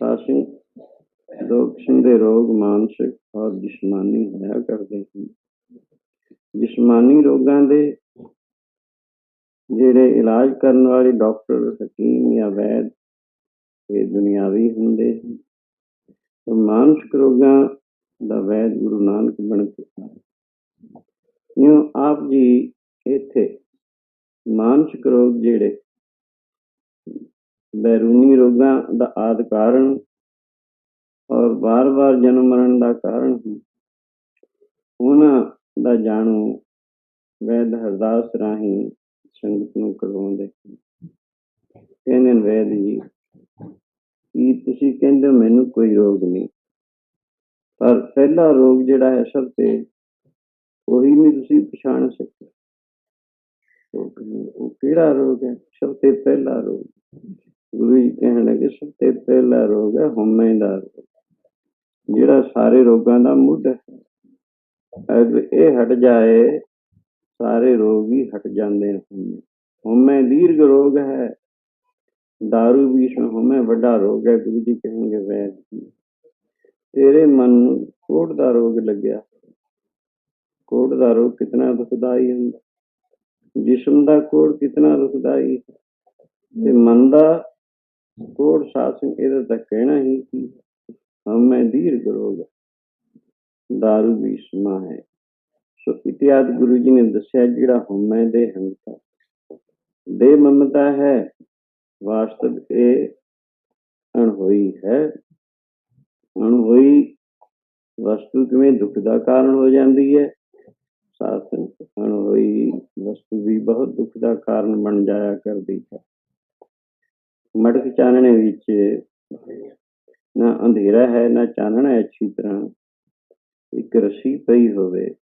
ਸਾਸਿੰ ਦੋ ਦੇ ਰੋਗ ਮਾਨਸਿਕ ਔਰ ਜਿਸਮਾਨੀ ਹੋਇਆ ਕਰਦੇ ਹਨ। ਜਿਸਮਾਨੀ ਰੋਗਾਂ ਦੇ ਜਿਹੜੇ ਇਲਾਜ ਕਰਨ ਵਾਲੇ ਡਾਕਟਰ, ਹਕੀਮ ਜਾਂ ਵੈਦ ਇਹ ਦੁਨਿਆਵੀ ਹੁੰਦੇ ਹਨ। ਤੇ ਮਾਨਸਿਕ ਰੋਗਾਂ ਦਾ ਵੈਦ ਗੁਰੂ ਨਾਨਕ ਬਣ ਚੁੱਕਾ ਹੈ ਜਿਉਂ ਆਪ ਜੀ ਇੱਥੇ ਮਾਨਸਿਕ ਰੋਗ ਜਿਹੜੇ ਬੈਰੂਨੀ ਰੋਗਾਂ ਦਾ ਆਦਿ ਕਾਰਨ ਔਰ ਬਾਰ-ਬਾਰ ਜਨਮ ਮਰਨ ਦਾ ਕਾਰਨ ਹਨ ਉਹਨਾਂ ਦਾ ਜਾਣੂ ਵੈਦ ਹਰਦਾਸ ਰਾਹੀਂ ਸੰਗਤ ਨੂੰ ਕਰਵਾਉਂਦੇ ਕਹਿੰਦੇ ਨੇ, ਵੈਦ ਜੀ, ਕੀ ਤੁਸੀਂ ਕਹਿੰਦੇ ਹੋ, ਮੈਨੂੰ ਕੋਈ ਰੋਗ ਨਹੀਂ। ਪਰ ਪਹਿਲਾ ਰੋਗ ਜਿਹੜਾ ਹੈ, ਸਭ ਤੇ ਉਹੀ ਨਹੀਂ ਤੁਸੀਂ ਪਛਾਣ ਸਕਦੇ। ਉਹ ਉਹ ਕਿਹੜਾ ਰੋਗ ਹੈ? ਸਭ ਤੇ ਪਹਿਲਾ ਰੋਗ। ਗੁਰੂ ਜੀ ਕਹਿਣ ਲੱਗੇ, ਸਭ ਤੇ ਪਹਿਲਾ ਰੋਗ ਹੈ ਹਉਮੈ ਦਾ ਜਿਹੜਾ ਸਾਰੇ ਰੋਗਾਂ ਦਾ ਮੁੱਢ ਹੈ। ਅਗਰ ਇਹ ਹਟ ਜਾਏ, ਸਾਰੇ ਰੋਗ ਹੀ ਹਟ ਜਾਂਦੇ ਨੇ ਹਉਮੈ। ਦੀਰਘ ਰੋਗ ਹੈ। दारू ਵੀ ਹਉਮੈ ਵੱਡਾ ਰੋਗ ਹੈ, ਗੁਰੂ ਜੀ ਕਹਿਣਗੇ ਵੈਦ ਤੇਰੇ ਮਨ ਨੂੰ ਕੋਟ ਦਾ ਰੋਗ ਲੱਗਿਆ। ਕੋਟ ਦਾ ਰੋਗ ਕਿਤਨਾ ਦੁਖਦਾਈ ਹੁੰਦਾ। ਜਿਸਮ ਦਾ ਕੋੜ ਕਿਤਨਾ ਦੁਖਦਾਈ। ਹੈ ਤੇ ਮਨ ਦਾ ਕੋੜ ਸਾਸਨ ਇਹਦਾ ਤਾਂ ਕਹਿਣਾ ਹੀ ਕੀ ਹਉਮੈ ਦੀਰਘ ਰੋਗ दारू ਵੀ ਸਮਾ ਹੈ। ਸੋ ਇਤਿਆਦ ਗੁਰੂ ਜੀ ਨੇ ਦੱਸਿਆ, ਜਿਹੜਾ ਹਉਮੈ ਦੇ ਹੰਕਾਰ ਦੇ ਮਮਤਾ ਹੈ, ਵਾਸਤਵ ਇਹ ਅਣਹੋਈ ਹੈ। ਅਣਹੋਈ ਵਸਤੂ ਕਿਵੇਂ ਦੁੱਖ ਦਾ ਕਾਰਨ ਹੋ ਜਾਂਦੀ ਹੈ? ਸਾਸਨ ਅਣਹੋਈ ਵਸਤੂ ਵੀ ਬਹੁਤ ਦੁੱਖ ਦਾ ਕਾਰਨ ਬਣ ਜਾਇਆ ਕਰਦੀ ਹੈ। ਮੜਕ ਚਾਨਣੇ ਵਿੱਚ ਨਾ ਅੰਧੇਰਾ ਹੈ, ਨਾ ਚਾਨਣਾ ਅੱਛੀ ਤਰ੍ਹਾਂ। ਇੱਕ ਰੱਸੀ ਪਈ ਹੋਵੇ।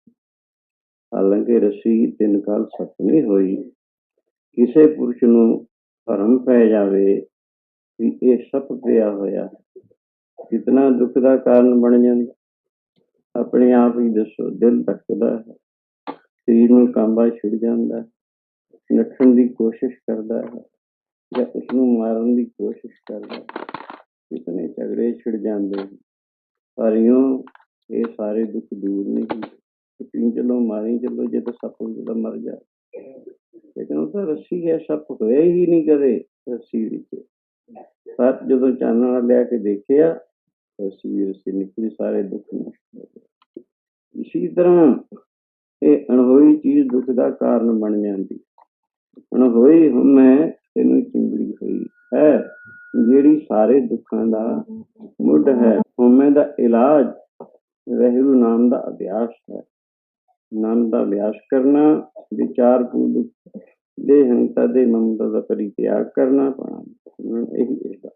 ਹਾਲਾਂਕਿ ਰੱਸੀ ਤਿੰਨ ਕਾਲ ਸੱਤ ਨਹੀਂ ਹੋਈ। ਕਿਸੇ ਪੁਰਸ਼ ਨੂੰ ਭਰਮ ਪੈ ਜਾਵੇ ਵੀ ਇਹ ਸੱਪ ਪਿਆ ਹੋਇਆ। ਕਿਤਨਾ ਦੁੱਖ ਦਾ ਕਾਰਨ ਬਣ ਜਾਂਦਾ। ਆਪਣੇ ਆਪ ਹੀ ਦੱਸੋ, ਦਿਲ ਧੜਕਦਾ ਹੈ। ਸਰੀਰ ਨੂੰ ਕਾਂਬਾ ਛਿੜ ਜਾਂਦਾ ਨੱਠਣ ਦੀ ਕੋਸ਼ਿਸ਼ ਕਰਦਾ ਹੈ। ਜਾਂ ਉਸ ਨੂੰ ਮਾਰਨ ਦੀ ਕੋਸ਼ਿਸ਼ ਕਰਦਾ ਹੈ। ਝਗੜੇ ਛਿੜ ਜਾਂਦੇ ਪਰ ਇਉਂ ਇਹ ਸਾਰੇ ਦੁੱਖ ਦੂਰ ਨਹੀਂ ਹੁੰਦੇ। ਚਲੋ ਮਾਰੀ ਚਲੋ, ਜੇ ਤਾਂ ਸੱਪ ਤਾਂ ਮਰ ਜਾ ਲੇਕਿਨ ਉਹ ਤਾਂ ਰੱਸੀ ਹੈ, ਸੱਪ ਹੋਇਆ ਹੀ ਨਹੀਂ ਕਦੇ ਰੱਸੀ ਵਿੱਚ। ਪਰ ਜਦੋਂ ਚਾਨਣਾ ਲਿਆ ਕੇ ਦੇਖਿਆ ਰੱਸੀ ਰੱਸੀ ਨਿਕਲੀ, ਸਾਰੇ ਦੁੱਖ ਨਸ਼ਟ ਹੋ ਗਏ। ਇਸੇ ਤਰ੍ਹਾਂ ਇਹ ਅਣਹੋਈ ਚੀਜ਼ ਦੁੱਖ ਦਾ ਕਾਰਨ ਬਣ ਜਾਂਦੀ ਅਣਹੋਈ ਮੈਂ ਤੈਨੂੰ ਚਿੰਬੜੀ ਹੋਈ। ਹੈ? ਜਿਹੜੀ ਸਾਰੇ ਦੁੱਖਾਂ ਦਾ ਮੁੱਢ ਹੈ, ਹਉਮੈ ਦਾ ਇਲਾਜ। ਵਹਿਰੂ ਨਾਮ ਦਾ ਅਭਿਆਸ ਹੈ। ਨਾਮ ਦਾ ਅਭਿਆਸ ਕਰਨਾ, ਵਿਚਾਰ ਪੂਰਵਕ ਦੇ ਹੰਤਾ ਦੇ ਮਮਤਾ ਦਾ ਪਰਿਤਿਆਗ ਕਰਨਾ, ਪਾਣਾ। ਇਹੀ ਇਸਦਾ